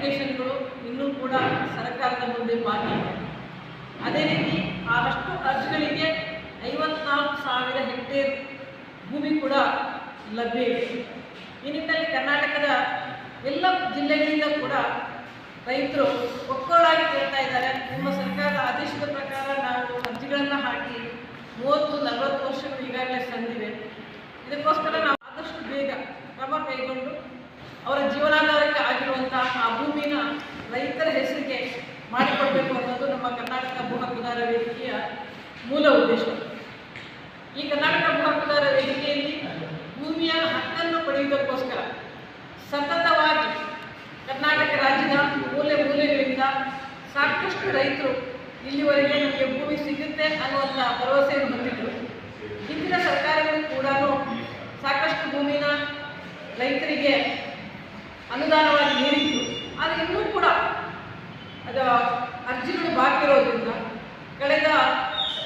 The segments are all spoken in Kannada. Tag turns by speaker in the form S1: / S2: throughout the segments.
S1: ಅಪ್ಲಿಕೇಶನ್ಗಳು ಇನ್ನೂ ಕೂಡ ಸರ್ಕಾರದ ಮುಂದೆ ಬಾಕಿ ಅದೇ ರೀತಿ ಆದಷ್ಟು ಅರ್ಜಿಗಳಿಗೆ ಐವತ್ನಾಲ್ಕು ಸಾವಿರ ಹೆಕ್ಟೇರ್ ಭೂಮಿ ಕೂಡ ಲಭ್ಯ ಇದೆ. ಈ ನಿಟ್ಟಿನಲ್ಲಿ ಕರ್ನಾಟಕದ ಎಲ್ಲ ಜಿಲ್ಲೆಗಳಿಂದ ಕೂಡ ರೈತರು ಒಕ್ಕೊಳಾಗಿ ಕೇಳ್ತಾ ಇದ್ದಾರೆ. ನಿಮ್ಮ ಸರ್ಕಾರದ ಆದೇಶದ ಪ್ರಕಾರ ನಾವು ಅರ್ಜಿಗಳನ್ನು ಹಾಕಿ ಮೂವತ್ತು, ನಲವತ್ತು ವರ್ಷಗಳು ಈಗಾಗಲೇ ಸಂದಿವೆ. ಇದಕ್ಕೋಸ್ಕರ ನಾವು ಆದಷ್ಟು ಬೇಗ ಕ್ರಮ ಕೈಗೊಂಡು ಅವರ ಜೀವನಾಧಾರಕ್ಕೆ ಆಗಿರುವಂತಹ ಆ ರೈತರ ಹೆಸರಿಗೆ ಮಾಡಿಕೊಡ್ಬೇಕು ಅನ್ನೋದು ನಮ್ಮ ಕರ್ನಾಟಕ ಭೂ ಹಕ್ಕುದಾರ ವೇದಿಕೆಯ ಮೂಲ ಉದ್ದೇಶ. ಈ ಕರ್ನಾಟಕ ಭೂ ಹಕ್ಕುದಾರ ವೇದಿಕೆಯಲ್ಲಿ ಭೂಮಿಯ ಹಕ್ಕನ್ನು ಪಡೆಯುವುದಕ್ಕೋಸ್ಕರ ಸತತವಾಗಿ ಕರ್ನಾಟಕ ರಾಜ್ಯದ ಮೂಲೆ ಮೂಲೆಗಳಿಂದ ಸಾಕಷ್ಟು ರೈತರು ಇಲ್ಲಿವರೆಗೆ ನಮಗೆ ಭೂಮಿ ಸಿಗುತ್ತೆ ಅನ್ನುವಂಥ ಭರವಸೆಯನ್ನು ಹೊಂದಿದ್ರು ಹಿಂದಿನ ಸರ್ಕಾರಗಳು ಕೂಡ ಸಾಕಷ್ಟು ಭೂಮಿನ ರೈತರಿಗೆ ಅನುದಾನವಾಗಿ ನೀಡಿದ್ರು ಆದರೆ ಇನ್ನೂ ಕೂಡ ಅದು ಅರ್ಜಿಗಳು ಬಾಕಿ ಇರೋದ್ರಿಂದ ಕಳೆದ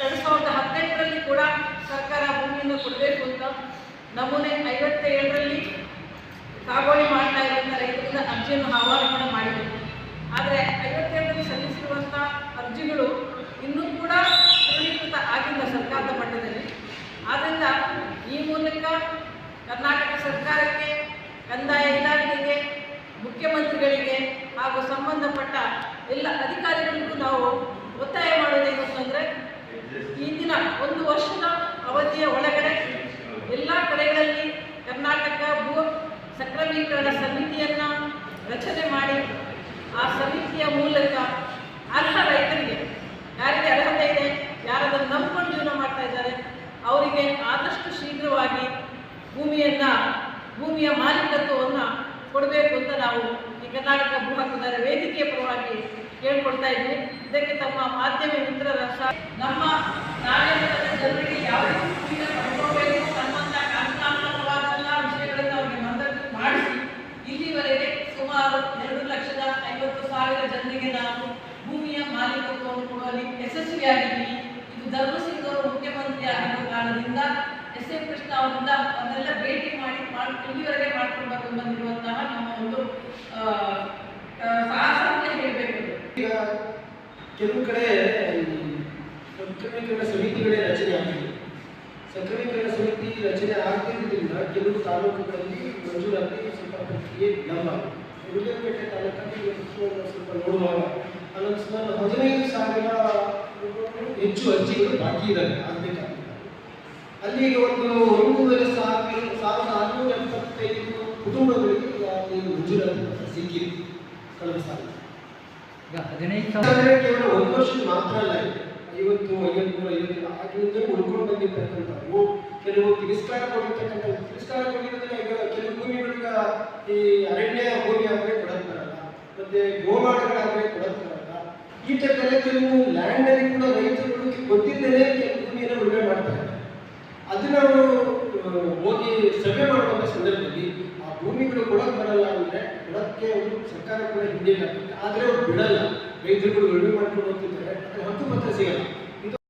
S1: ಎರಡು ಸಾವಿರದ ಹದಿನೆಂಟರಲ್ಲಿ ಕೂಡ ಸರ್ಕಾರ ಭೂಮಿಯನ್ನು ಕೊಡಬೇಕು ಅಂತ ನಮೂನೆ ಐವತ್ತೇಳರಲ್ಲಿ ಸಾಗುವಳಿ ಮಾಡ್ತಾ ಇರುವಂಥ ರೈತರಿಂದ ಅರ್ಜಿಯನ್ನು ಆಹ್ವಾನ ಕೂಡ ಮಾಡಿದೆ ಆದರೆ ಐವತ್ತೇಳರಲ್ಲಿ ಸಲ್ಲಿಸಿರುವಂಥ ಅರ್ಜಿಗಳು ಇನ್ನೂ ಕೂಡ ದೃಢೀಕೃತ ಆಗಿಲ್ಲ ಸರ್ಕಾರದ ಮಟ್ಟದಲ್ಲಿ. ಆದ್ದರಿಂದ ಈ ಮೂಲಕ ಕರ್ನಾಟಕ ಸರ್ಕಾರಕ್ಕೆ ಕಂದಾಯ ಇಲಾಖೆಗೆ, ಮುಖ್ಯಮಂತ್ರಿಗಳಿಗೆ ಹಾಗೂ ಸಂಬಂಧಪಟ್ಟ ಎಲ್ಲ ಅಧಿಕಾರಿಗಳಿಗೂ ನಾವು ಒತ್ತಾಯ ಮಾಡೋದೇನು ಅಂತಂದರೆ ಇಂದಿನ ಒಂದು ವರ್ಷದ ಅವಧಿಯ ಒಳಗಡೆ ಎಲ್ಲ ಕಡೆಗಳಲ್ಲಿ ಕರ್ನಾಟಕ ಭೂ ಸಕ್ರಮೀಕರಣ ಸಮಿತಿಯನ್ನು ರಚನೆ ಮಾಡಿ, ಆ ಸಮಿತಿಯ ಮೂಲಕ ಅರ್ಹ ರೈತರಿಗೆ, ಯಾರಿಗೆ ಅರ್ಹತೆ ಇದೆ, ಯಾರದನ್ನು ನಂಬ್ಕೊಂಡು ಜೀವನ ಮಾಡ್ತಾ ಇದ್ದಾರೆ, ಅವರಿಗೆ ಆದಷ್ಟು ಶೀಘ್ರವಾಗಿ ಭೂಮಿಯನ್ನು, ಭೂಮಿಯ ಮಾಲೀಕತ್ವವನ್ನು ಕೊಡಬೇಕು ಅಂತ ನಾವು ಈ ಕರ್ನಾಟಕ ಭೂ ಹಕ್ಕುದಾರ ವೇದಿಕೆಯ ಪರವಾಗಿ ಕೇಳ್ಕೊಳ್ತಾ ಇದ್ದೀವಿ ಇದಕ್ಕೆ ತಮ್ಮ ಮಾಧ್ಯಮ ಮಿತ್ರರ ನಮ್ಮ ನಾಗರಿಕರ ಜನರಿಗೆ ಯಾವ ರೀತಿ ಭೂಮಿನ ಪಡ್ಕೊಳ್ಬೇಕು ಅನ್ನುವಂಥ ಕಾನೂನಾತ್ಮಕವಾದಂಥ ವಿಷಯಗಳನ್ನು ಅವರಿಗೆ ಮನದಟ್ಟು ಮಾಡಿಸಿ, ಇಲ್ಲಿವರೆಗೆ ಸುಮಾರು ಎರಡು ಲಕ್ಷದ ಐವತ್ತು ಸಾವಿರ ಜನರಿಗೆ ನಾವು ಭೂಮಿಯ ಮಾಲೀಕತ್ವವನ್ನು ಕೊಡುವಲ್ಲಿ ಯಶಸ್ವಿಯಾಗಿದ್ದೀವಿ. ಇದು ಧರ್ಮಸಿಂಗ್ ಮುಖ್ಯಮಂತ್ರಿ ಆಗಿರೋ ಕಾರಣದಿಂದ ಎಸ್ ಎಂ ಕೃಷ್ಣ ಅವರಿಂದ ಅದನ್ನೆಲ್ಲ ಭೇಟಿ ಮಾಡಿ ಮಾಡಿ ಇಲ್ಲಿವರೆಗೆ ಮಾಡ್ಕೊಂಡು ಬಂದಿರುವಂತಹ ನಮ್ಮ ಒಂದು
S2: ಕೆಲವು ಕಡೆ ಸಕ್ರಮೀಕರಣ ಸಮಿತಿಗಳೇ ರಚನೆ ಆಗಿದೆ ಸಕ್ರಮೀಕರಣ ಸಮಿತಿ ರಚನೆ ಆಗ್ತಿರೋದ್ರಿಂದ ಕೆಲವು ತಾಲೂಕುಗಳಲ್ಲಿ ಮಂಜೂರಾತಿ ಸ್ವಲ್ಪ ಪ್ರಕ್ರಿಯೆ ವಿಳಂಬ. ಉಡುಗೆಪೇಟೆ ತಾಲೂಕಲ್ಲಿ ಸ್ವಲ್ಪ ನೋಡುವಾಗ ಅಲ್ಲೊಂದು ಸುಮಾರು ಹದಿನೈದು ಸಾವಿರ ಹೆಚ್ಚು ಅರ್ಜಿಗಳು ಬಾಕಿ ಇದ್ದಾವೆ ಆಗಬೇಕಾಗಿದೆ ಅಲ್ಲಿಗೆ ಒಂದು ಒಂದೂವರೆ ಸಾವಿರ, ಸಾವಿರದ ಆರುನೂರ ಎಪ್ಪತ್ತೈದು ಕುಟುಂಬಗಳಿಗೆ ಮಂಜೂರಾತಿ ಸಿಕ್ಕಿದೆ. ಕಳೆದ ಸಾಲ
S3: ಈಗ ಹದಿನೈದು
S2: ಕೇವಲ ಒಂದು ವರ್ಷ ಮಾತ್ರ ಅಲ್ಲ. ಐವತ್ತು, ಐವತ್ಮೂರು ಐವತ್ತು ಆಗಿನಿಂದ ಉಳ್ಕೊಂಡು ಬಂದಿರ್ತಕ್ಕಂಥವು ಕೆಲವು ತಿರಸ್ಕಾರ ಕೊಟ್ಟಿರ್ತಕ್ಕಂಥ ತಿರಸ್ಕಾರ ಕೊಟ್ಟಿರೋದ್ರೆ ಈಗ ಕೆಲವು ಭೂಮಿಗಳೀಗ ಈ ಅರಣ್ಯ ಭೂಮಿ ಆದರೆ ಕೊಡಕ್ ಬರಲ್ಲ, ಮತ್ತೆ ಗೋಮಾಳಗಳಾದ್ರೆ ಕೊಡಕ್ ಬರಲ್ಲ ಈ ಥರದೆಲ್ಲ ಕೆಲವು ಲ್ಯಾಂಡ್ ಅಲ್ಲಿ ಕೂಡ ರೈತರುಗಳು ಗೊತ್ತಿಲ್ಲದೆ ಕೆಲವು ಭೂಮಿಯನ್ನು ಉಳುಮೆ ಮಾಡ್ತಾರೆ ಅದನ್ನ ಅವರು ಆ, ಹೋಗಿ ಸರ್ವೆ ಮಾಡುವಂಥ ಸಂದರ್ಭದಲ್ಲಿ ಆ ಭೂಮಿಗಳು ಕೊಡಕ್ ಬರಲ್ಲ ಅಂದ್ರೆ ಅವರು ಸರ್ಕಾರ ಕೂಡ ಹಿಂದಿಲ್ಲ. ಆದರೆ ಅವ್ರು ಬಿಡಲ್ಲ. ರೈತರುಗಳು ಉಳುಮೆ ಮಾಡ್ಕೊಂಡು ಹೋಗ್ತಿದ್ದಾರೆ. ಅದ್ರ ಹಕ್ಕುಪತ್ರ ಸಿಗಲ್ಲ.